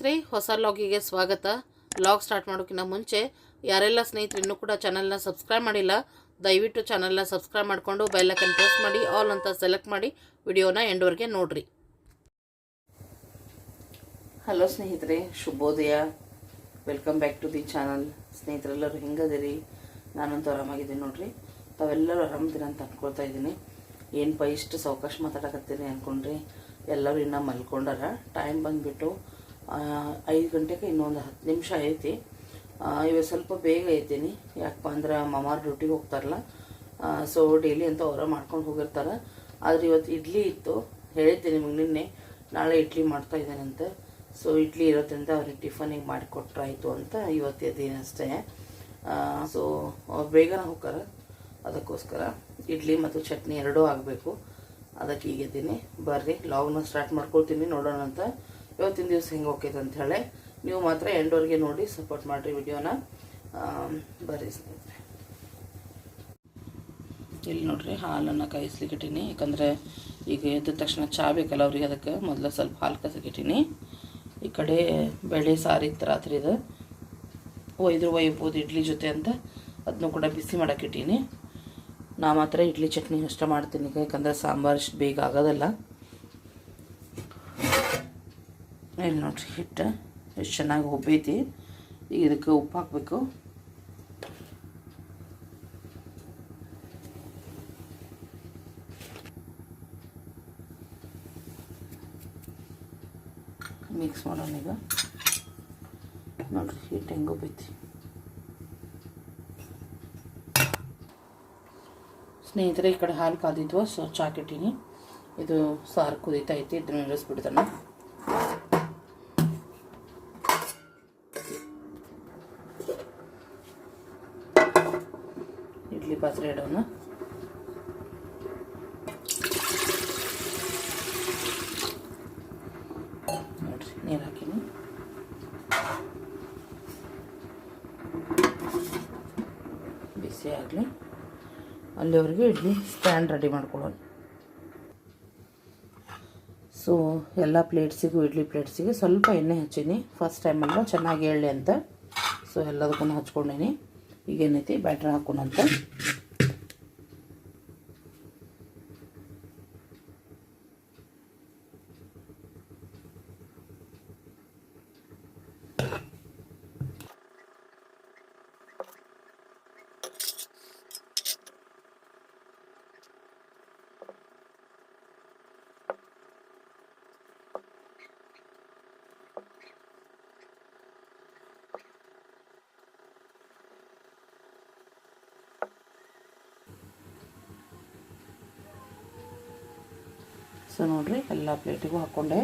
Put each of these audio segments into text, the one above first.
ಸ್ನೇಹಿತರೆ, ಹೊಸ ಲಾಗಿಗೆ ಸ್ವಾಗತ. ಲಾಗ್ ಸ್ಟಾರ್ಟ್ ಮಾಡೋಕ್ಕಿಂತ ಮುಂಚೆ, ಯಾರೆಲ್ಲ ಸ್ನೇಹಿತರು ಇನ್ನೂ ಕೂಡ ಚಾನಲ್ನ ಸಬ್ಸ್ಕ್ರೈಬ್ ಮಾಡಿಲ್ಲ, ದಯವಿಟ್ಟು ಚಾನಲ್ನ ಸಬ್ಸ್ಕ್ರೈಬ್ ಮಾಡಿಕೊಂಡು ಬೆಲ್ಲಕ್ಕನ್ನು ಪ್ರೆಸ್ ಮಾಡಿ, ಆಲ್ ಅಂತ ಸೆಲೆಕ್ಟ್ ಮಾಡಿ ವಿಡಿಯೋನ ಎಂಡ್ವರೆಗೆ ನೋಡಿರಿ. ಹಲೋ ಸ್ನೇಹಿತರೆ, ಶುಭೋದಯ. Welcome back to the channel. ಸ್ನೇಹಿತರೆಲ್ಲರೂ ಹೆಂಗದಿರಿ? ನಾನಂತೂ ಆರಾಮಾಗಿದ್ದೀನಿ ನೋಡ್ರಿ. ತಾವೆಲ್ಲರೂ ಆರಾಮದಿರ ಅಂತ ಅನ್ಕೊಳ್ತಾ ಇದ್ದೀನಿ. ಏನಪ್ಪ ಇಷ್ಟು ಸಾವಕಾಶ ಮಾತಾಡಕತ್ತೀನಿ ಅಂದ್ಕೊಂಡ್ರಿ ಎಲ್ಲರೂ ಇನ್ನೂ ಮಲ್ಕೊಂಡಾರ. ಟೈಮ್ ಬಂದುಬಿಟ್ಟು ಐದು ಗಂಟೆಗೆ ಇನ್ನೊಂದು ಹತ್ತು ನಿಮಿಷ ಐತಿ. ಇವಾಗ ಸ್ವಲ್ಪ ಬೇಗ ಐತೀನಿ. ಯಾಕಪ್ಪ ಅಂದ್ರೆ ಮಾಮಾರ್ ಡ್ಯೂಟಿಗೆ ಹೋಗ್ತಾರಲ್ಲ ಸೊ ಡೈಲಿ ಅಂತ ಅವರ ಮಾಡ್ಕೊಂಡು ಹೋಗಿರ್ತಾರೆ. ಆದರೆ ಇವತ್ತು ಇಡ್ಲಿ ಇತ್ತು. ಹೇಳಿದ್ದೆ ನಿಮಗೆ ನಿನ್ನೆ, ನಾಳೆ ಇಡ್ಲಿ ಮಾಡ್ತಾ ಅಂತ. ಸೊ ಇಡ್ಲಿ ಇರೋದ್ರಿಂದ ಅವ್ರಿಗೆ ಟಿಫನಿಗೆ ಮಾಡಿಕೊಟ್ರಾಯಿತು ಅಂತ ಇವತ್ತಿನ ದಿನ ಅಷ್ಟೇ. ಸೊ ಅವ್ರು ಬೇಗನೆ ಹೋಗ್ತಾರ. ಅದಕ್ಕೋಸ್ಕರ ಇಡ್ಲಿ ಮತ್ತು ಚಟ್ನಿ ಎರಡೂ ಆಗಬೇಕು. ಅದಕ್ಕೆ ಈಗ ಇದ್ದೀನಿ. ಬರ್ರಿ, ಲಾಗ್ನ ಸ್ಟಾರ್ಟ್ ಮಾಡ್ಕೊಳ್ತೀನಿ ನೋಡೋಣ ಅಂತ. ಇವತ್ತಿನ ದಿವಸ ಹಿಂಗೆ ಹೋಗ್ತೈತೆ ಅಂತ ಹೇಳಿ ನೀವು ಮಾತ್ರ ಎಂಡೋರಿಗೆ ನೋಡಿ ಸಪೋರ್ಟ್ ಮಾಡಿರಿ ವಿಡಿಯೋನ. ಬರ್ರಿ ಸ್ನೇಹಿತರೆ. ಇಲ್ಲಿ ನೋಡ್ರಿ, ಹಾಲನ್ನು ಕಾಯಿಸ್ಲಿಕ್ಕಿಟ್ಟೀನಿ ಯಾಕಂದರೆ ಈಗ ಎದ್ದ ತಕ್ಷಣ ಚಾ ಬೇಕಲ್ಲ ಅವ್ರಿಗೆ, ಅದಕ್ಕೆ ಮೊದಲು ಸ್ವಲ್ಪ ಹಾಲು ಕಸಕಿಟ್ಟೀನಿ ಈ ಕಡೆ ಬೆಳೆ ಸಾರಿ ಇತ್ತು ರಾತ್ರಿ ಇದು. ಒಯ್ದರು ಒಯ್ಬೋದು, ಇಡ್ಲಿ ಜೊತೆ ಅಂತ. ಅದನ್ನು ಕೂಡ ಬಿಸಿ ಮಾಡೋಕ್ಕಿಟ್ಟೀನಿ ನಾ ಮಾತ್ರ ಇಡ್ಲಿ ಚಟ್ನಿ ಅಷ್ಟೇ ಮಾಡ್ತೀನಿ. ಯಾಕಂದರೆ ಸಾಂಬಾರು ಇಷ್ಟು ಬೇಗ ಆಗೋದಲ್ಲ. ಇಲ್ಲಿ ನೋಡಿರಿ, ಹಿಟ್ಟು. ಎಷ್ಟು ಚೆನ್ನಾಗಿ ಉಬ್ಬೈತಿ. ಈಗ ಇದಕ್ಕೆ ಉಪ್ಪು ಹಾಕಬೇಕು. ಮಿಕ್ಸ್ ಮಾಡೋಣ ಈಗ. ನೋಡಿರಿ, ಹಿಟ್ಟು ಹೆಂಗೆ ಉಬ್ಬೈತಿ. ಸ್ನೇಹಿತರೆ, ಈ ಕಡೆ ಹಾಲು ಕಾದಿದ್ವು, ಸೊ ಚಾಕಿಟ್ಟಿನಿ ಇದು ಸಾರು ಕುದೀತಾ ಐತಿ ಇದನ್ನ ಇಳಿಸ್ಬಿಡ್ತಾನೆ. ಪಾತ್ರೆ ಇಡೋಣ ನೋಡ್ರಿ, ನೀರು ಹಾಕಿನಿ. ಬಿಸಿ ಆಗಲಿ. ಅಲ್ಲಿವರೆಗೆ ಇಡ್ಲಿ ಸ್ಟ್ಯಾಂಡ್ ರೆಡಿ ಮಾಡ್ಕೊಳ್ಳೋಣ. ಸೊ ಎಲ್ಲ ಪ್ಲೇಟ್ಸಿಗೂ ಇಡ್ಲಿ ಪ್ಲೇಟ್ಸಿಗೆ ಸ್ವಲ್ಪ ಎಣ್ಣೆ ಹಚ್ಚೀನಿ. ಫಸ್ಟ್ ಟೈಮಲ್ಲ ಚೆನ್ನಾಗಿ ಹೇಳಿ ಅಂತ. ಸೊ ಎಲ್ಲದಕ್ಕೂ ಹಚ್ಕೊಂಡೀನಿ. ಈಗೇನೈತಿ ಬ್ಯಾಟ್ರ್ ಹಾಕೋಣಂತ. ಸೊ ನೋಡಿರಿ ಎಲ್ಲ ಪ್ಲೇಟಿಗೂ ಹಾಕ್ಕೊಂಡೆ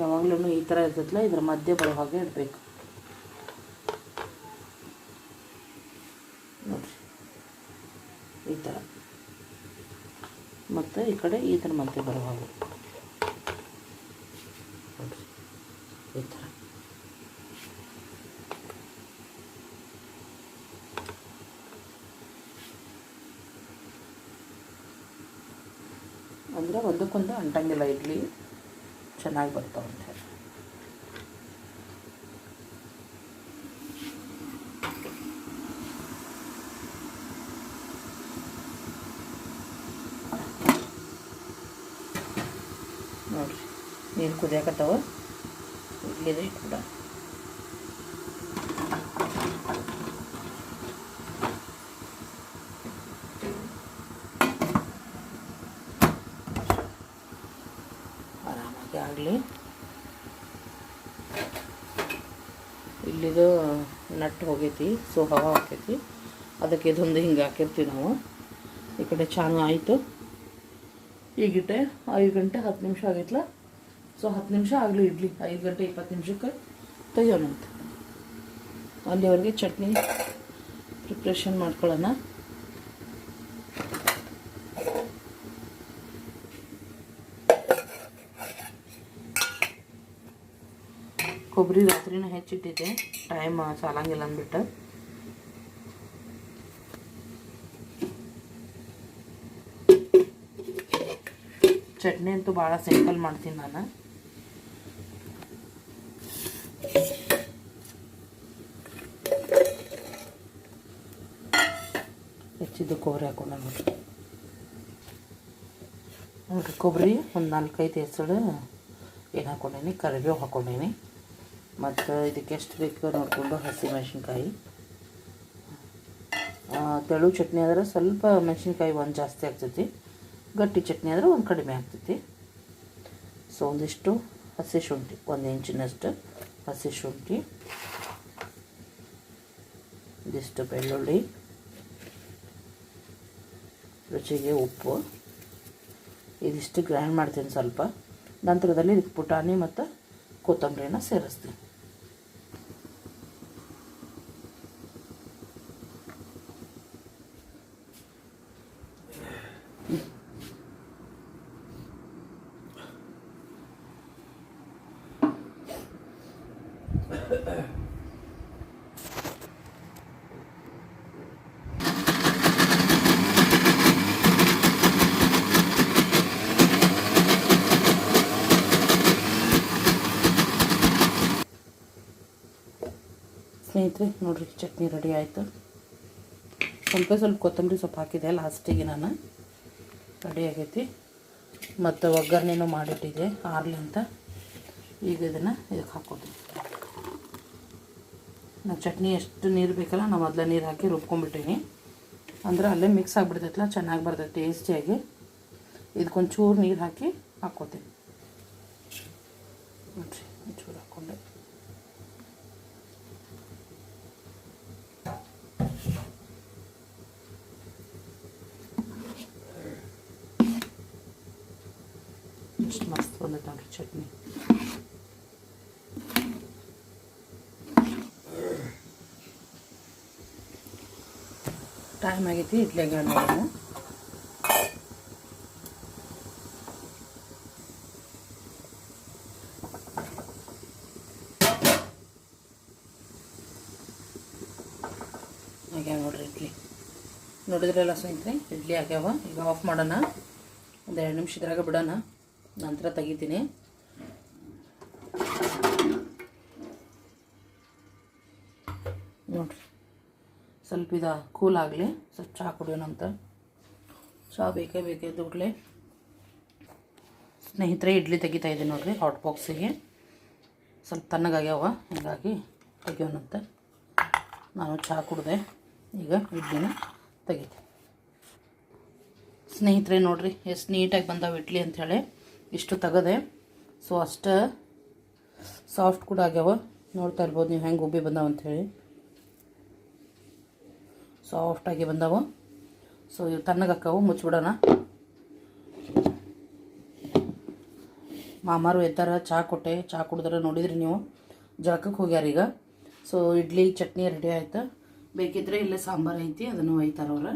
ಯಾವಾಗಲೂ ಈ ಥರ ಇರ್ತೈತಲ್ಲ, ಇದ್ರ ಮಧ್ಯೆ ಬರೋ ಹಾಗೆ ಇಡಬೇಕು. ನೋಡ್ರಿ. ಈ ಥರ. ಮತ್ತು ಈ ಕಡೆ ಈ ಥರ ಮಧ್ಯೆ ಬರೋ ಹಾಗೆ. ಅಂದರೆ ಒಂದಕ್ಕೊಂದು ಅಂಟಂಗಿಲ್ಲ ಇಡ್ಲಿ. ಚೆನ್ನಾಗಿ ಬರ್ತಾವೆ ಅಂತ ಹೇಳಿ. ನೋಡಿರಿ ನೀರು ಕುದಿಯಾಕತ್ತವ? ಇಡ್ಲಿದು ಇಟ್ಬಿಡ ಆರಾಮಾಗಿ ಆಗಲಿ ಇಲ್ಲಿದು ನಟ್ಟು ಹೋಗೈತಿ, ಸೊ ಹವಾ ಹಾಕೈತಿ. ಅದಕ್ಕೆ ಇದೊಂದು ಹಿಂಗೆ ಹಾಕಿರ್ತೀವಿ ನಾವು. ಈ ಕಡೆ ಚಾನು ಆಯಿತು. ಈಗಿಟ್ಟೆ ಐದು ಗಂಟೆ ಹತ್ತು ನಿಮಿಷ ಆಗೈತಲ್ಲ ಸೊ ಹತ್ತು ನಿಮಿಷ ಆಗಲಿ ಇಡ್ಲಿ, ಐದು ಗಂಟೆ ಇಪ್ಪತ್ತು ನಿಮಿಷಕ್ಕೆ ತೆಗಿಯೋಣಂತ. ಅಲ್ಲಿವರೆಗೆ ಚಟ್ನಿ ಪ್ರಿಪ್ರೇಷನ್ ಮಾಡ್ಕೊಳ್ಳೋಣ. ಕೊಬ್ಬರಿ ರಾತ್ರಿನ ಹೆಚ್ಚಿಟ್ಟಿದ್ದೆ. ಟೈಮ್ ಸಾಲಂಗಿಲ್ಲ ಅಂದ್ಬಿಟ್ಟು. ಚಟ್ನಿ ಅಂತೂ ಭಾಳ ಸಿಂಪಲ್ ಮಾಡ್ತೀನಿ ನಾನು. ಹೆಚ್ಚಿದ್ದು ಕೊಬ್ಬರಿ ಹಾಕೊಂಡು ನೋಡಿರಿ, ಕೊಬ್ಬರಿ ಒಂದು ನಾಲ್ಕೈದು ಹೆಸಳು ಏನು ಹಾಕೊಂಡೇನಿ? ಕರಿಬೇವು ಹಾಕೊಂಡೇನಿ. ಮತ್ತು ಇದಕ್ಕೆ ಎಷ್ಟು ಬೇಕು ನೋಡಿಕೊಂಡು ಹಸಿಮೆಣ್ಸಿನ್ಕಾಯಿ ತೆಳು ಚಟ್ನಿ ಆದರೆ ಸ್ವಲ್ಪ ಮೆಣಸಿನ್ಕಾಯಿ ಒಂದು ಜಾಸ್ತಿ ಆಗ್ತೈತಿ. ಗಟ್ಟಿ ಚಟ್ನಿ ಆದರೆ ಒಂದು ಕಡಿಮೆ ಆಗ್ತೈತಿ. ಸೊ ಒಂದಿಷ್ಟು ಹಸಿ ಶುಂಠಿ, ಒಂದು ಇಂಚಿನಷ್ಟು ಹಸಿ ಶುಂಠಿ. ಒಂದಿಷ್ಟು ಬೆಳ್ಳುಳ್ಳಿ. ರುಚಿಗೆ ಉಪ್ಪು. ಇದಿಷ್ಟು ಗ್ರೈಂಡ್ ಮಾಡ್ತೀನಿ ಸ್ವಲ್ಪ. ನಂತರದಲ್ಲಿ ಇದಕ್ಕೆ ಪುಟಾಣಿ ಮತ್ತು ಕೊತ್ತಂಬರಿನ ಸೇರಿಸ್ತೀನಿ ಸ್ನೇಹಿತರೆ, ನೋಡಿರಿ, ಚಟ್ನಿ ರೆಡಿ ಆಯಿತು. ಸ್ವಲ್ಪ ಸ್ವಲ್ಪ ಕೊತ್ತಂಬರಿ ಸೊಪ್ಪು ಹಾಕಿದೆ ಲಾಸ್ಟಿಗೆ ನಾನು. ರೆಡಿ ಆಗೈತಿ. ಮತ್ತು ಒಗ್ಗರಣೆನೂ ಮಾಡಿಟ್ಟಿದ್ದೆ ಆರ್ಲಿ ಅಂತ. ಈಗ ಇದನ್ನು ಇದಕ್ಕೆ ಹಾಕೋತೀನಿ ನಾವು ಚಟ್ನಿ ಎಷ್ಟು ನೀರು ಬೇಕಲ್ಲ, ನಾವು ಮೊದಲೇ ನೀರು ಹಾಕಿ ರುಬ್ಕೊಂಡ್ಬಿಟ್ಟೀನಿ. ಅಂದ್ರೆ ಅಲ್ಲೇ ಮಿಕ್ಸ್ ಆಗಿಬಿಡ್ತೈತಲ್ಲ, ಚೆನ್ನಾಗಿ ಬರ್ತೈತೆ ಟೇಸ್ಟಿಯಾಗಿ ಇದಕ್ಕೊಂಚೂರು ನೀರು ಹಾಕಿ ಹಾಕ್ಕೋತೀನಿ ನೋಡಿರಿ ಹಾಕ್ಕೊಂಡೆ ಎಷ್ಟು ಮಸ್ತ್ ಬಂದೈತೆ ನೋಡ್ರಿ ಟೈಮ್ ಆಗೈತಿ ಇಡ್ಲಿಗೆ ನೋಡೋಣ ಆಗ್ಯಾವ ನೋಡ್ರಿ ಇಡ್ಲಿ. ನೋಡಿದ್ರಲ್ಲ ಸ್ನೇಹಿತರೆ, ಇಡ್ಲಿ ಆಗ್ಯಾವ. ಈಗ ಆಫ್ ಮಾಡೋಣ. ಒಂದು ಎರಡು ನಿಮಿಷದ್ರಾಗ ಬಿಡೋಣ. ನಂತರ ತೆಗಿತೀನಿ. ಸ್ವಲ್ಪ ಇದು ಕೂಲ್ ಆಗಲಿ, ಸ್ವಲ್ಪ ಚಹಾ ಕುಡಿಯೋಣಂತ ಚಹಾ ಬೇಕೇ ಬೇಕೇ ಸ್ನೇಹಿತರೆ, ಇಡ್ಲಿ ತೆಗಿತಾ ಇದ್ದೀನಿ ನೋಡಿರಿ ಹಾಟ್ ಬಾಕ್ಸಿಗೆ ಸ್ವಲ್ಪ ತಣ್ಣಗಾಗ್ಯಾವ ಹೀಗಾಗಿ ತೆಗಿಯೋಣಂತ ನಾನು ಚಹಾ ಕುಡಿದೆ. ಈಗ ಇಡ್ಲಿನ ತೆಗಿತೆ. ಸ್ನೇಹಿತರೆ, ನೋಡಿರಿ, ಎಷ್ಟು ನೀಟಾಗಿ ಬಂದಾವ ಇಡ್ಲಿ ಅಂಥೇಳಿ ಇಷ್ಟು ತೆಗದೆ. ಸೊ ಅಷ್ಟು ಸಾಫ್ಟ್ ಕೂಡ ಆಗ್ಯಾವ. ನೋಡ್ತಾ ಇರ್ಬೋದು ನೀವು ಹೆಂಗೆ ಉಬ್ಬಿ ಬಂದಾವ ಅಂಥೇಳಿ ಸಾಫ್ಟಾಗಿ ಬಂದವು. ಸೊ ಇವು ತಣ್ಣಗಾಕವು ಮುಚ್ಚಿಬಿಡೋಣ ಮಾಮಾರು ಎದ್ದಾರ ಚಹಾ ಕೊಟ್ಟೆ. ಚಹಾ ಕುಡಿದ್ರೆ ನೋಡಿದ್ರಿ ನೀವು. ಜಳಕಕ್ಕೆ ಹೋಗ್ಯಾರ ಈಗ. ಸೊ ಇಡ್ಲಿ, ಚಟ್ನಿ ರೆಡಿ ಆಯ್ತು. ಬೇಕಿದ್ರೆ ಇಲ್ಲೇ ಸಾಂಬಾರು ಐತಿ, ಅದನ್ನು ಒಯ್ತಾರವ್ರು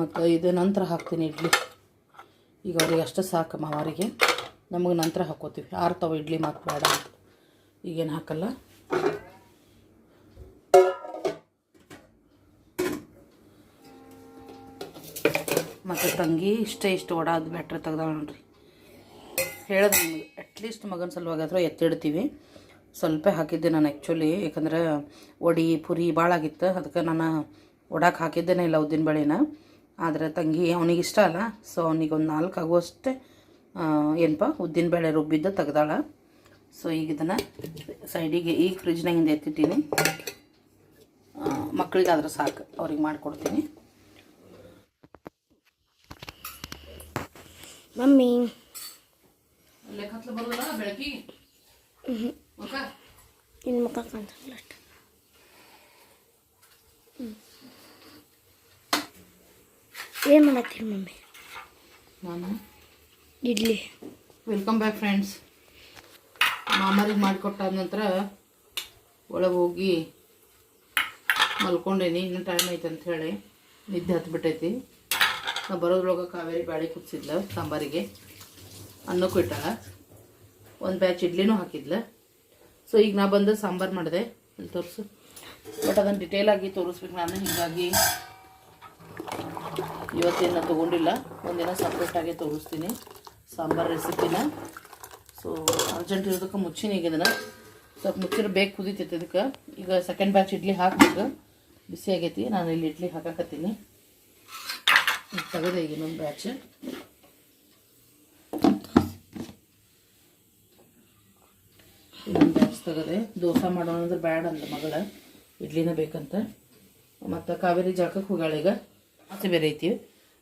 ಮತ್ತು ಇದು ನಂತರ ಹಾಕ್ತೀನಿ ಇಡ್ಲಿ. ಈಗ ಅವ್ರಿಗೆ ಅಷ್ಟೇ ಸಾಕು ಮಾವಾರಿಗೆ ನಮಗೆ ನಂತರ ಹಾಕೋತೀವಿ. ಆರ್ತವ ಇಡ್ಲಿ ಮಾತು ಬೇಡ ಈಗೇನು ಹಾಕಲ್ಲ. ತಂಗಿ ಇಷ್ಟೇ ಇಷ್ಟು ಅದು ಬ್ಯಾಟ್ರಿ ತೆಗ್ದಾಳ ನೋಡ್ರಿ. ಹೇಳೋದು ನಮಗೆ ಅಟ್ಲೀಸ್ಟ್ ಮಗನ ಸಲುವಾಗಾದ್ರೂ ಎತ್ತಿಡ್ತೀವಿ. ಸ್ವಲ್ಪ ಹಾಕಿದ್ದೆ ನಾನು ಆ್ಯಕ್ಚುಲಿ ಯಾಕಂದ್ರೆ ಒಡಿ ಪುರಿ ಭಾಳ ಆಗಿತ್ತು. ಅದಕ್ಕೆ ನಾನು ಒಡಕ್ಕೆ ಹಾಕಿದ್ದೇನೆ ಇಲ್ಲ ಉದ್ದಿನ ಬೇಳೆನ. ಆದರೆ ತಂಗಿ ಅವನಿಗೆ ಇಷ್ಟ ಅಲ್ಲ. ಸೊ ಅವನಿಗೆ ಒಂದು ನಾಲ್ಕು ಆಗುವಷ್ಟೇ ಏನಪ್ಪ, ಉದ್ದಿನ ಬೇಳೆ ರುಬ್ಬಿದ್ದು ತೆಗ್ದಾಳ. ಸೊ ಈಗ ಇದನ್ನು ಸೈಡಿಗೆ ಈಗ ಫ್ರಿಜ್ನಾಗಿಂದ ಎತ್ತಿಟ್ಟೀನಿ. ಮಕ್ಕಳಿಗಾದ್ರೆ ಸಾಕು, ಅವ್ರಿಗೆ ಮಾಡಿಕೊಡ್ತೀನಿ. ಮಮ್ಮಿ. ನಿನ್ನ ಮುಖ? ಕಾಣಿಸಲ್ಲ ಅಷ್ಟು. ಏನು ಮಾಡತ್ತೀರಿ ಮಮ್ಮಿ? ನಾನು ಇಡ್ಲಿ. Welcome back friends. ಮಾಮರಿಗೆ ಮಾಡಿಕೊಟ್ಟಾದ ನಂತರ ಒಳಗೆ ಹೋಗಿ ಮಲ್ಕೊಂಡೇನಿ ಇನ್ನೂ ಟೈಮ್ ಐತೆ ಅಂತ ಹೇಳಿ. ನಿದ್ದೆ ಹತ್ಬಿಟ್ಟೈತಿ. ನಾ ಬರೋದ್ರೊಳಗೆ ಕಾವೇರಿ ಬ್ಯಾಳೆ ಕುದಿಸಿದ್ಲ ಸಾಂಬಾರಿಗೆ. ಅನ್ನಕ್ಕೂ ಇಟ್ಟಾಳ ಒಂದು ಬ್ಯಾಚ್ ಇಡ್ಲಿನೂ ಹಾಕಿದ್ಲ. ಸೊ ಈಗ ನಾ ಬಂದು ಸಾಂಬಾರು ಮಾಡಿದೆ. ಇಲ್ಲಿ ತೋರಿಸು. ಬಟ್ ಅದನ್ನು ಡಿಟೇಲಾಗಿ ತೋರಿಸ್ಬೇಕು ನಾನು. ಹೀಗಾಗಿ ಇವತ್ತೇನು ತೊಗೊಂಡಿಲ್ಲ. ಒಂದಿನ ಸಪ್ರೇಟಾಗಿ ತೋರಿಸ್ತೀನಿ ಸಾಂಬಾರು ರೆಸಿಪಿನ ಸೊ ಅರ್ಜೆಂಟ್ ಇರೋದಕ್ಕೆ ಮುಚ್ಚಿನ ಈಗ ಇದನ್ನು. ಸ್ವಲ್ಪ ಮುಚ್ಚಿರೋ ಬೇಕು ಕುದೀತೈತೆ ಅದಕ್ಕೆ ಈಗ ಸೆಕೆಂಡ್ ಬ್ಯಾಚ್ ಇಡ್ಲಿ ಹಾಕಬೇಕು. ಬಿಸಿ ಆಗೈತಿ. ನಾನು ಇಲ್ಲಿ ಇಡ್ಲಿ ಹಾಕಾಕತ್ತೀನಿ. ತೆಗೆದೆ ಈಗ ಇನ್ನೊಂದು ಬ್ಯಾಚ್ ಇನ್ನೊಂದು ಬ್ಯಾಚ್ ತೆಗೆದೆ. ದೋಸೆ ಮಾಡೋಣ ಅಂದ್ರೆ ಬ್ಯಾಡ ಅಂದ ಮಗಳ. ಇಡ್ಲಿನ ಬೇಕಂತ. ಮತ್ತು ಕಾವೇರಿ ಜಳಕಕ್ಕೆ ಹೋಗ್ಯಾಳ ಈಗ. ಆಸೆ ಬೇರೆ ಐತಿ.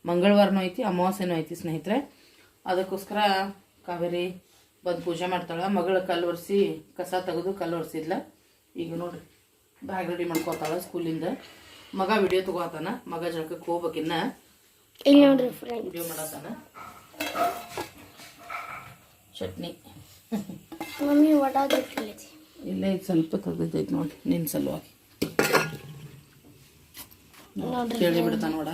ಮಂಗಳವಾರನೂ ಐತಿ, ಅಮಾವಾಸ್ಯನೂ ಐತಿ ಸ್ನೇಹಿತರೆ. ಅದಕ್ಕೋಸ್ಕರ ಕಾವೇರಿ ಬಂದು ಪೂಜೆ ಮಾಡ್ತಾಳೆ. ಮಗಳ ಕಲ್ಲು ಒರೆಸಿ, ಕಸ ತೆಗೆದು ಕಲ್ಲು ಒರೆಸಿದ್ಲ. ಈಗ ನೋಡ್ರಿ, ಬ್ಯಾಗ್ ರೆಡಿ ಮಾಡ್ಕೋತಾಳೆ ಸ್ಕೂಲಿಂದ ಮಗ ವಿಡಿಯೋ ತಗೋತಾನ. ಮಗ ಜಳಕಕ್ಕೆ ಹೋಗ್ಬೇಕಿನ್ನ. ಇಲ್ಲಿ ನೋಡ್ರಿ ಫ್ರೆಂಡ್ಸ್ ಮಾಡತ್ತಾನ ಚಟ್ನಿ. ಮಮ್ಮಿ ಒಡಾದಿಟ್ಟಿಲ್ಲೈತಿ ಇಲ್ಲೇ ಇದು ಸ್ವಲ್ಪ ತೆಗೆದೈತೆ ನೋಡಿ ನಿನ್ನ ಸಲುವಾಗಿ. ಕೇಳಿ ಬಿಡ್ತಾನ ನೋಡ.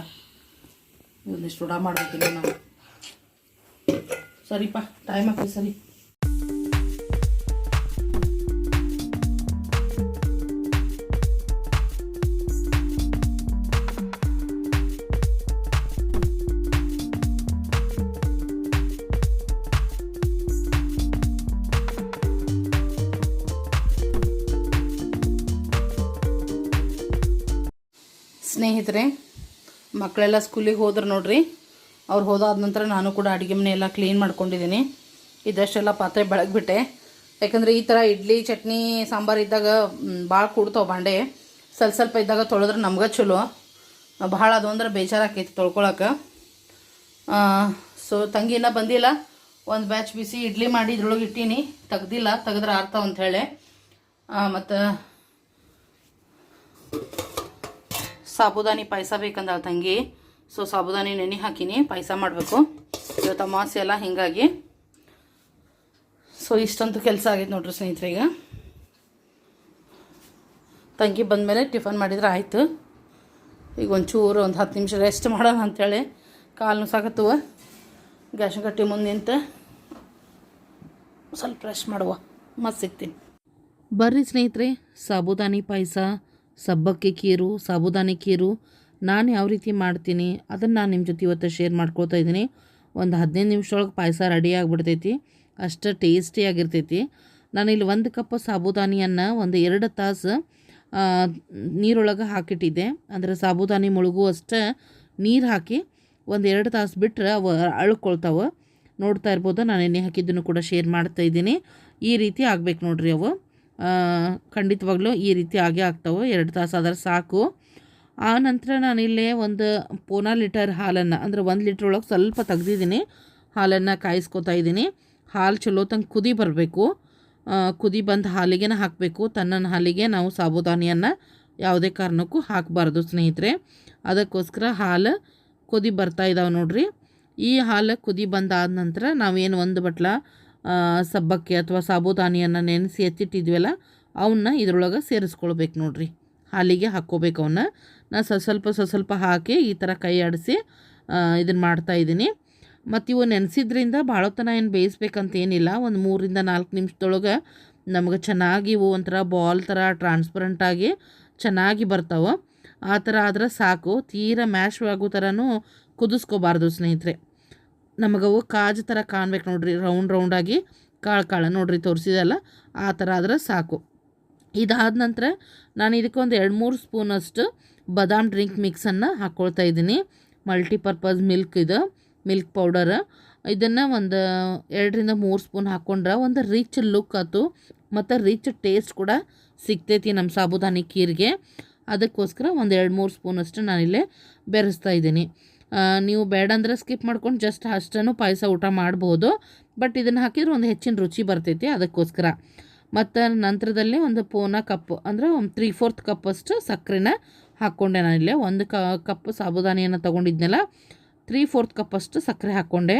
ಒಂದಿಷ್ಟು ಉಡ ಮಾಡ್ಬೇಕಿಲ್ಲ ನಾವು ಸರಿಪ್ಪ ಟೈಮ್ ಆಗ್ತದೆ ಸರಿ. ಸ್ನೇಹಿತರೆ, ಮಕ್ಕಳೆಲ್ಲ ಸ್ಕೂಲಿಗೆ ಹೋದ್ರೆ ನೋಡ್ರಿ. ಅವ್ರು ಹೋದಾದ ನಂತರ ನಾನು ಕೂಡ ಅಡುಗೆ ಮನೆ ಎಲ್ಲ ಕ್ಲೀನ್ ಮಾಡ್ಕೊಂಡಿದ್ದೀನಿ. ಇದಷ್ಟೆಲ್ಲ ಪಾತ್ರೆ ಬೆಳಗ್ಬಿಟ್ಟೆ. ಯಾಕಂದರೆ ಈ ಥರ ಇಡ್ಲಿ, ಚಟ್ನಿ, ಸಾಂಬಾರು ಇದ್ದಾಗ ಭಾಳ ಕೂಡ್ತಾವೆ ಬಾಂಡೆ. ಸ್ವಲ್ಪ ಸ್ವಲ್ಪ ಇದ್ದಾಗ ತೊಳೆದ್ರೆ ನಮ್ಗೆ ಚಲೋ. ಭಾಳ ಅದು ಅಂದ್ರೆ ಬೇಜಾರಾಕೈತಿ ತೊಳ್ಕೊಳಕ್ಕೆ ಸೊ ತಂಗಿ ಇನ್ನೂ ಬಂದಿಲ್ಲ. ಒಂದು ಬ್ಯಾಚ್ ಬಿಸಿ ಇಡ್ಲಿ ಮಾಡಿ ಇದ್ರೊಳಗೆ ಇಟ್ಟೀನಿ. ತೆಗ್ದಿಲ್ಲ, ತೆಗೆದ್ರೆ ಆರ್ತಾವ ಹೇಳಿ. ಮತ್ತು ಸಾಬುದಾನಿ ಪಾಯಸ ಬೇಕಂದ ತಂಗಿ. ಸೊ ಸಾಬುದಾನಿ ನೆನೆ ಹಾಕಿನಿ, ಪಾಯಸ ಮಾಡಬೇಕು. ಇವತ್ತು ಅಮಾವಾಸ್ಯೆ ಎಲ್ಲ ಹೀಗಾಗಿ. ಸೊ ಇಷ್ಟಂತೂ ಕೆಲಸ ಆಗೈತೆ ನೋಡ್ರಿ ಸ್ನೇಹಿತರೆ ಈಗ. ತಂಗಿ ಬಂದಮೇಲೆ ಟಿಫನ್ ಮಾಡಿದ್ರೆ ಆಯಿತು. ಈಗ ಒಂಚೂರು ಒಂದು ಹತ್ತು ನಿಮಿಷ ರೆಸ್ಟ್ ಮಾಡೋಣ ಅಂಥೇಳಿ ಕಾಲು ಸಾಕತ್ತುವ. ಗ್ಯಾಸ್ ಕಟ್ಟಿ ಮುಂದೆ ನಿಂತು ಸ್ವಲ್ಪ ರೆಸ್ಟ್ ಮಾಡುವ. ಮತ್ತೆ ಸಿಗ್ತೀನಿ. ಬರ್ರಿ ಸ್ನೇಹಿತರೆ, ಸಾಬುದಾನಿ ಪಾಯಸ. ಸಬ್ಬಕ್ಕಿ ಖೀರು ಸಾಬುದಾನಿ ಖೀರು ನಾನು ಯಾವ ರೀತಿ ಮಾಡ್ತೀನಿ ಅದನ್ನು ನಾನು ನಿಮ್ಮ ಜೊತೆ ಇವತ್ತು ಶೇರ್ ಮಾಡ್ಕೊಳ್ತಾ ಇದ್ದೀನಿ. ಒಂದು ಹದಿನೈದು ನಿಮಿಷದೊಳಗೆ ಪಾಯಸ ರೆಡಿ ಆಗಿಬಿಡ್ತೈತಿ. ಅಷ್ಟು ಟೇಸ್ಟಿಯಾಗಿರ್ತೈತಿ ನಾನಿಲ್ಲಿ ಒಂದು ಕಪ್ ಸಾಬುದಾನಿಯನ್ನು ಒಂದು ಎರಡು ತಾಸು ನೀರೊಳಗೆ ಹಾಕಿಟ್ಟಿದ್ದೆ. ಅಂದರೆ ಸಾಬುದಾನಿ ಮುಳುಗುವಷ್ಟು ನೀರು ಹಾಕಿ ಒಂದು ಎರಡು ತಾಸು ಬಿಟ್ಟರೆ ಅವು ಅಳ್ಕೊಳ್ತಾವೆ. ನೋಡ್ತಾ ಇರ್ಬೋದು ನಾನು ಎಣ್ಣೆ ಹಾಕಿದ್ದನ್ನು ಕೂಡ ಶೇರ್ ಮಾಡ್ತಾ ಇದ್ದೀನಿ. ಈ ರೀತಿ ಆಗ್ಬೇಕು ನೋಡ್ರಿ ಅವು. ಖಂಡಿತವಾಗ್ಲೂ ಈ ರೀತಿ ಆಗೇ ಆಗ್ತಾವೆ. ಎರಡು ತಾಸು ಆದರೆ ಸಾಕು. ಆ ನಂತರ ನಾನಿಲ್ಲೇ ಒಂದು ಪೋನಾ ಲೀಟರ್ ಹಾಲನ್ನು, ಅಂದರೆ ಒಂದು ಲೀಟ್ರ್ ಒಳಗೆ ಸ್ವಲ್ಪ ತೆಗ್ದಿದ್ದೀನಿ. ಹಾಲನ್ನು ಕಾಯಿಸ್ಕೊತಾ ಇದ್ದೀನಿ. ಹಾಲು ಚಲೋ ತಂಗೆ ಕುದಿ ಬರಬೇಕು. ಕುದಿ ಬಂದ ಹಾಲಿಗೆನ ಹಾಕಬೇಕು. ತನ್ನ ಹಾಲಿಗೆ ನಾವು ಸಾಬುದಾನಿಯನ್ನು ಯಾವುದೇ ಕಾರಣಕ್ಕೂ ಹಾಕಬಾರ್ದು, ಸ್ನೇಹಿತರೆ. ಅದಕ್ಕೋಸ್ಕರ ಹಾಲು ಕುದಿ ಬರ್ತಾ ಇದ್ದಾವೆ ನೋಡ್ರಿ. ಈ ಹಾಲು ಕುದಿ ಬಂದಾದ ನಂತರ ನಾವೇನು ಒಂದು ಬಟ್ಲ ಸಬ್ಬಕ್ಕಿ ಅಥವಾ ಸಾಬುದಾನಿಯನ್ನು ನೆನೆಸಿ ಎತ್ತಿಟ್ಟಿದ್ವಲ್ಲ ಅವನ್ನ ಇದ್ರೊಳಗೆ ಸೇರಿಸ್ಕೊಳ್ಬೇಕು ನೋಡ್ರಿ. ಹಾಲಿಗೆ ಹಾಕ್ಕೋಬೇಕು ಅವನ್ನ ನಾನು ಸ್ವಲ್ಪ ಸ್ವಲ್ಪ ಸ್ವಲ್ಪ ಹಾಕಿ ಈ ಥರ ಕೈ ಆಡಿಸಿ ಇದನ್ನು ಮಾಡ್ತಾಯಿದ್ದೀನಿ ಮತ್ತು ಇವು ನೆನೆಸಿದ್ರಿಂದ ಭಾಳ ತನ ಏನು ಬೇಯಿಸ್ಬೇಕಂತ ಏನಿಲ್ಲ ಒಂದು ಮೂರಿಂದ ನಾಲ್ಕು ನಿಮಿಷದೊಳಗೆ ನಮ್ಗೆ ಚೆನ್ನಾಗಿ ಇವು ಒಂಥರ ಬಾಲ್ ಥರ ಟ್ರಾನ್ಸ್ಪರೆಂಟಾಗಿ ಚೆನ್ನಾಗಿ ಬರ್ತಾವೆ. ಆ ಥರ ಆದ್ರೆ ಸಾಕು. ತೀರಾ ಮ್ಯಾಶ್ ಆಗೋ ಥರನೂ ಕುದಿಸ್ಕೋಬಾರ್ದು ಸ್ನೇಹಿತರೆ. ನಮಗವು ಕಾಜು ಥರ ಕಾಣ್ಬೇಕು ನೋಡ್ರಿ. ರೌಂಡ್ ರೌಂಡಾಗಿ ಕಾಳು ಕಾಳು ನೋಡ್ರಿ ತೋರಿಸಿದಲ್ಲ. ಆ ಥರ ಆದರೆ ಸಾಕು. ಇದಾದ ನಂತರ ನಾನು ಇದಕ್ಕೊಂದು ಎರಡು ಮೂರು ಸ್ಪೂನಷ್ಟು ಬದಾಮ್ ಡ್ರಿಂಕ್ ಮಿಕ್ಸನ್ನು ಹಾಕ್ಕೊಳ್ತಾ ಇದ್ದೀನಿ. ಮಲ್ಟಿಪರ್ಪಸ್ ಮಿಲ್ಕ್ ಇದು. ಮಿಲ್ಕ್ ಪೌಡರ್ ಇದನ್ನು ಒಂದು ಎರಡರಿಂದ ಮೂರು ಸ್ಪೂನ್ ಹಾಕ್ಕೊಂಡ್ರೆ ಒಂದು ರಿಚ್ ಲುಕ್ ಆಯ್ತು ಮತ್ತು ರಿಚ್ ಟೇಸ್ಟ್ ಕೂಡ ಸಿಗ್ತೈತಿ ನಮ್ಮ ಸಾಬುದಾನಿ ಖೀರ್ಗೆ. ಅದಕ್ಕೋಸ್ಕರ ಒಂದು ಎರಡು ಮೂರು ಸ್ಪೂನಷ್ಟು ನಾನಿಲ್ಲೇ ಬೆರೆಸ್ತಾ ಇದ್ದೀನಿ. ನೀವು ಬೇಡ ಅಂದರೆ ಸ್ಕಿಪ್ ಮಾಡ್ಕೊಂಡು ಜಸ್ಟ್ ಅಷ್ಟನ್ನು ಪಾಯಸ ಊಟ ಮಾಡ್ಬೋದು. ಬಟ್ ಇದನ್ನು ಹಾಕಿದ್ರೆ ಒಂದು ಹೆಚ್ಚಿನ ರುಚಿ ಬರ್ತೈತಿ ಅದಕ್ಕೋಸ್ಕರ. ಮತ್ತು ನಂತರದಲ್ಲಿ ಒಂದು ಪೋನ ಕಪ್, ಅಂದರೆ ಒಂದು ತ್ರೀ ಫೋರ್ತ್ ಕಪ್ಪಷ್ಟು ಸಕ್ಕರೆನ ಹಾಕ್ಕೊಂಡೆ ನಾನಿಲ್ಲೇ ಒಂದು ಕ, ಕಪ್ ಸಾಬುದಾನಿಯನ್ನು ತೊಗೊಂಡಿದ್ನಲ್ಲ ತ್ರೀ ಫೋರ್ತ್ ಕಪ್ಪಷ್ಟು ಸಕ್ಕರೆ ಹಾಕ್ಕೊಂಡೆ.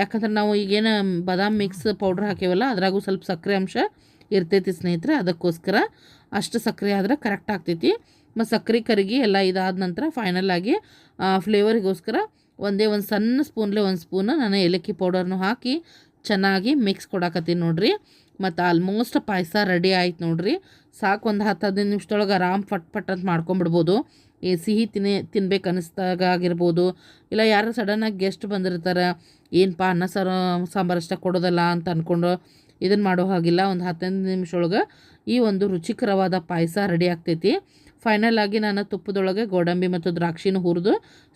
ಯಾಕಂದ್ರೆ ನಾವು ಈಗೇನು ಬಾದಾಮಿ ಮಿಕ್ಸ್ ಪೌಡ್ರ್ ಹಾಕೇವಲ್ಲ ಅದ್ರಾಗೂ ಸ್ವಲ್ಪ ಸಕ್ಕರೆ ಅಂಶ ಇರ್ತೈತಿ ಸ್ನೇಹಿತರೆ, ಅದಕ್ಕೋಸ್ಕರ ಅಷ್ಟು ಸಕ್ಕರೆ ಆದ್ರೆ ಕರೆಕ್ಟ್ ಆಗ್ತೈತಿ. ಮತ್ತು ಸಕ್ಕರೆ ಕರಗಿ ಎಲ್ಲ ಇದಾದ ನಂತರ ಫೈನಲ್ ಆಗಿ ಫ್ಲೇವರಿಗೋಸ್ಕರ ಒಂದೇ ಒಂದು ಸಣ್ಣ ಸ್ಪೂನ್ಲೇ ಒಂದು ಸ್ಪೂನ್ ನಾನು ಏಲಕ್ಕಿ ಪೌಡರ್ನು ಹಾಕಿ ಚೆನ್ನಾಗಿ ಮಿಕ್ಸ್ ಕೊಡಾಕತ್ತೀನಿ ನೋಡಿರಿ. ಮತ್ತು ಆಲ್ಮೋಸ್ಟ್ ಪಾಯಸ ರೆಡಿ ಆಯ್ತು ನೋಡಿರಿ. ಸಾಕು ಒಂದು ಹತ್ತು ಹದಿನೈದು ನಿಮಿಷದೊಳಗೆ ಆರಾಮ್ ಫಟ್ ಫಟ್ ಅಂತ ಮಾಡ್ಕೊಂಬಿಡ್ಬೋದು. ಈ ಸಿಹಿ ತಿನ್ನಿ ತಿನ್ಬೇಕು ಅನ್ನಿಸ್ದಾಗ ಆಗಿರ್ಬೋದು ಇಲ್ಲ ಯಾರು ಸಡನ್ನಾಗಿ ಗೆಸ್ಟ್ ಬಂದಿರ್ತಾರೆ ಏನಪ್ಪ ಅನ್ನ ಸಾರು ಸಾಂಬಾರಷ್ಟ ಕೊಡೋದಲ್ಲ ಅಂತ ಅಂದ್ಕೊಂಡು ಇದನ್ನು ಮಾಡೋ ಹಾಗಿಲ್ಲ. ಒಂದು ಹತ್ತೈದು ನಿಮಿಷ ಒಳಗೆ ಈ ಒಂದು ರುಚಿಕರವಾದ ಪಾಯಸ ರೆಡಿ ಆಗ್ತೈತಿ. ಫೈನಲ್ ಆಗಿ ನಾನು ತುಪ್ಪದೊಳಗೆ ಗೋಡಂಬಿ ಮತ್ತು ದ್ರಾಕ್ಷಿನ ಹುರಿದು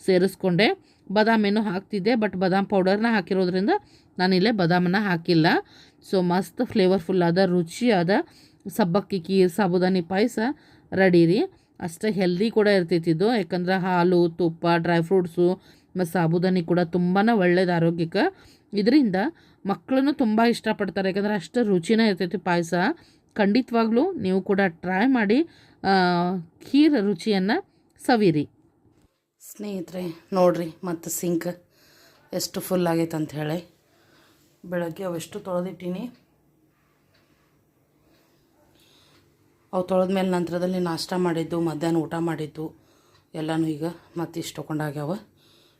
ಸೇರಿಸ್ಕೊಂಡೆ. ಬಾದಾಮಿನೂ ಹಾಕ್ತಿದ್ದೆ ಬಟ್ ಬಾದಾಮ್ ಪೌಡರ್ನ ಹಾಕಿರೋದ್ರಿಂದ ನಾನಿಲ್ಲೇ ಬಾದಾಮನ್ನ ಹಾಕಿಲ್ಲ. ಸೊ ಮಸ್ತ್ ಫ್ಲೇವರ್ಫುಲ್ ಫ್ಲೇವರ್ಫುಲ್ಲಾದ ರುಚಿಯಾದ ಸಬ್ಬಕ್ಕಿ ಕೀರ್ ಸಾಬುದಾನಿ ಪಾಯಸ ರೆಡಿ ರೀ. ಅಷ್ಟೇ ಹೆಲ್ದಿ ಕೂಡ ಇರ್ತೈತಿ ಇದು. ಯಾಕಂದ್ರೆ ಹಾಲು, ತುಪ್ಪ ಡ್ರೈ ಫ್ರೂಟ್ಸು ಮತ್ತು ಸಾಬುದಾನಿ ಕೂಡ ತುಂಬಾ ಒಳ್ಳೇದು ಆರೋಗ್ಯಕ್ಕೆ. ಇದರಿಂದ ಮಕ್ಕಳನ್ನು ತುಂಬ ಇಷ್ಟಪಡ್ತಾರೆ. ಯಾಕಂದ್ರೆ ಅಷ್ಟು ರುಚಿನೇ ಇರ್ತೈತಿ ಪಾಯಸ. ಖಂಡಿತವಾಗ್ಲೂ ನೀವು ಕೂಡ ಟ್ರೈ ಮಾಡಿ. ಖೀರ್ ರುಚಿಯನ್ನು ಸವಿರಿ. ಸ್ನೇಹಿತರೆ, ನೋಡ್ರಿ, ಮತ್ತು ಸಿಂಕ್ ಎಷ್ಟು ಫುಲ್ ಆಗೈತೆ ಅಂತ ಹೇಳಿ. ಬೆಳಗ್ಗೆ ಅವೆಷ್ಟು ತೊಳೆದಿಟ್ಟೀನಿ. ಅವು ತೊಳೆದ ಮೇಲೆ ನಂತರದಲ್ಲಿ ನಾಷ್ಟ ಮಾಡಿದ್ದು, ಮಧ್ಯಾಹ್ನ ಊಟ ಮಾಡಿದ್ದು, ಎಲ್ಲನೂ ಈಗ ಮತ್ತೆ ಇಷ್ಟು ತೊಗೊಂಡಾಗ್ಯಾವ.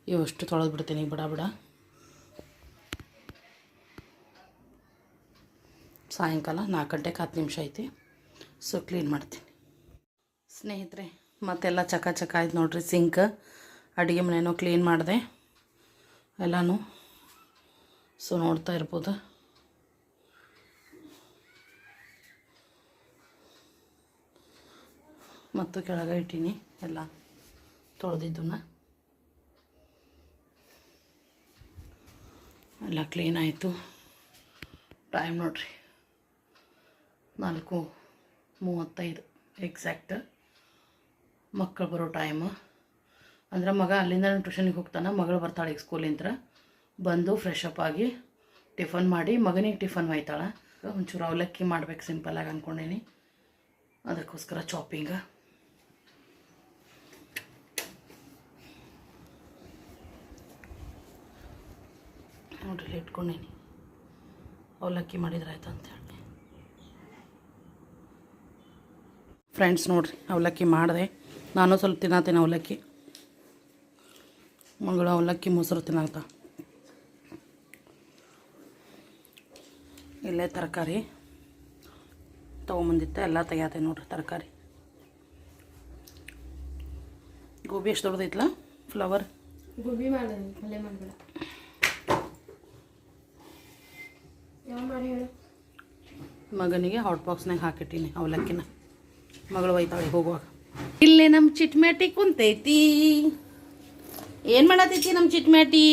ಇವಷ್ಟು ತೊಳೆದು ಬಿಡ್ತೀನಿ, ಬಿಡ ಬಿಡ. ಸಾಯಂಕಾಲ ನಾಲ್ಕು ಗಂಟೆಗೆ ಹತ್ತು ನಿಮಿಷ ಐತಿ. ಸೊ ಕ್ಲೀನ್ ಮಾಡ್ತೀನಿ. ಸ್ನೇಹಿತರೆ, ಮತ್ತೆಲ್ಲ ಚಕ ಚಕ ಆಯ್ತು ನೋಡ್ರಿ, ಸಿಂಕ್. ಅಡುಗೆ ಮನೆಯೂ ಕ್ಲೀನ್ ಮಾಡಿದೆ. ಎಲ್ಲನೂ ಸೊ ನೋಡ್ತಾ ಇರ್ಬೋದು. ಮತ್ತು ಕೆಳಗೆ ಇಟ್ಟೀನಿ ಎಲ್ಲ ತೊಳೆದಿದ್ದನ್ನ. ಎಲ್ಲ ಕ್ಲೀನ್ ಆಯಿತು. ಟೈಮ್ ನೋಡ್ರಿ ನಾಲ್ಕು ಮೂವತ್ತೈದು ಎಕ್ಸಾಕ್ಟ್. ಮಕ್ಕಳು ಬರೋ ಟೈಮು ಅಂದ್ರೆ ಮಗ ಅಲ್ಲಿಂದ ಟ್ಯೂಷನಿಗೆ ಹೋಗ್ತಾನೆ, ಮಗಳು ಬರ್ತಾಳೆ ಈಗ ಸ್ಕೂಲಿಂದ ಬಂದು ಫ್ರೆಶ್ ಅಪ್ ಆಗಿ ಟಿಫನ್ ಮಾಡಿ, ಮಗನಿಗೆ ಟಿಫನ್ ಒಯ್ತಾಳೆ. ಒಂಚೂರು ಅವಲಕ್ಕಿ ಮಾಡ್ಬೇಕು ಸಿಂಪಲ್ಲಾಗಿ ಅಂದ್ಕೊಂಡೀನಿ ಅದಕ್ಕೋಸ್ಕರ ಚಾಪಿಂಗ ನೋಡ್ರಿ ಇಟ್ಕೊಂಡೀನಿ. ಅವಲಕ್ಕಿ ಮಾಡಿದ್ರೆ ಆಯ್ತು ಅಂತೇಳಿ ಫ್ರೆಂಡ್ಸ್ ನೋಡಿರಿ, ಅವಲಕ್ಕಿ ಮಾಡಿದೆ. ನಾನು ಸ್ವಲ್ಪ ತಿನ್ನತೀನಿ ಅವಲಕ್ಕಿ. ಮಗಳು ಅವಲಕ್ಕಿ ಮೊಸರು ತಿನ್ನತ್ತ ಇಲ್ಲೇ ತರಕಾರಿ ತೊಗೊಂಬಂದಿತ್ತ ಎಲ್ಲ ತೆಗಿಯತ್ತೆ ನೋಡ್ರಿ ತರಕಾರಿ. ಗೋಬಿ ಎಷ್ಟು ದೊಡ್ಡದೈತ್ಲ? ಫ್ಲವರ್ ಗೋಬಿ ಮಾಡೋದು ಪಲ್ಯ ಮಾಡಬೇಡ. ಮಗನಿಗೆ ಹಾಟ್ ಬಾಕ್ಸ್ನಾಗ ಹಾಕಿಟ್ಟೀನಿ ಅವಲಕ್ಕಿನ. ಮಗಳು ಒಯ್ತಾಳೆ ಹೋಗುವಾಗ. ಇಲ್ಲೇ ನಮ್ಮ ಚಿಟ್ಮ್ಯಾಟಿ ಕುಂತೈತಿ. ಏನ್ ಮಾಡತೈತಿ ನಮ್ಮ ಚಿಟ್ಮ್ಯಾಟಿ?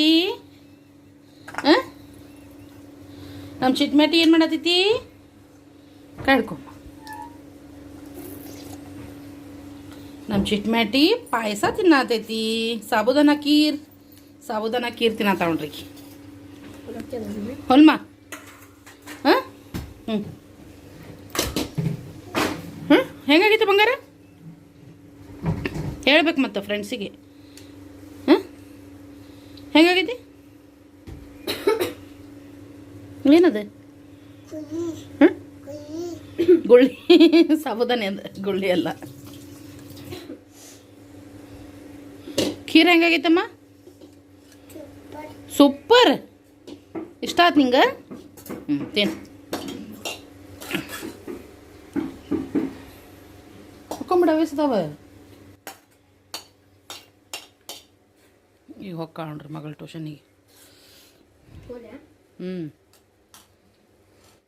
ನಮ್ಮ ಚಿಟ್ಮ್ಯಾಟಿ ಏನು ಮಾಡತೈತಿ ಕಳ್ಕೊ ನಮ್ಮ ಚಿಟ್ಮ್ಯಾಟಿ ಪಾಯಸ ತಿನ್ನತೈತಿ. ಸಾಬುದಾನ ಕೀರ್ ಸಾಬುದಾನ ಕೀರ್ ತಿನ್ನ ತಗೊಂಡ್ರಿ. ಹೊಲ್ಮ? ಹಾಂ? ಹ್ಞೂ ಹ್ಞೂ ಹೆಂಗಾಗಿತ್ತು ಬಂಗಾರ? ಹೇಳ್ಬೇಕು ಮತ್ತೆ ಫ್ರೆಂಡ್ಸಿಗೆ ಹಾಂ ಹೆಂಗಾಗೈತಿ ಏನದು? ಗುಳ್ಳಿ. ಸಾಬುದಾನೆ ಅಂದ, ಗುಳ್ಳಿ ಅಲ್ಲ. ಖೀರ್ ಹೆಂಗಾಗೈತಮ್ಮ ಸೂಪರ್. ಇಷ್ಟ ಆಯ್ತು ನಿಂಗೆ? ಹ್ಞೂ ತಿನ್ನು. ಹೊಕ್ಕೊಂಬಿಡ ಈಗ ಹೊಕ್ಕ ಮಗಳು ಟ್ಯೂಷನಿಗೆ ಹ್ಞೂ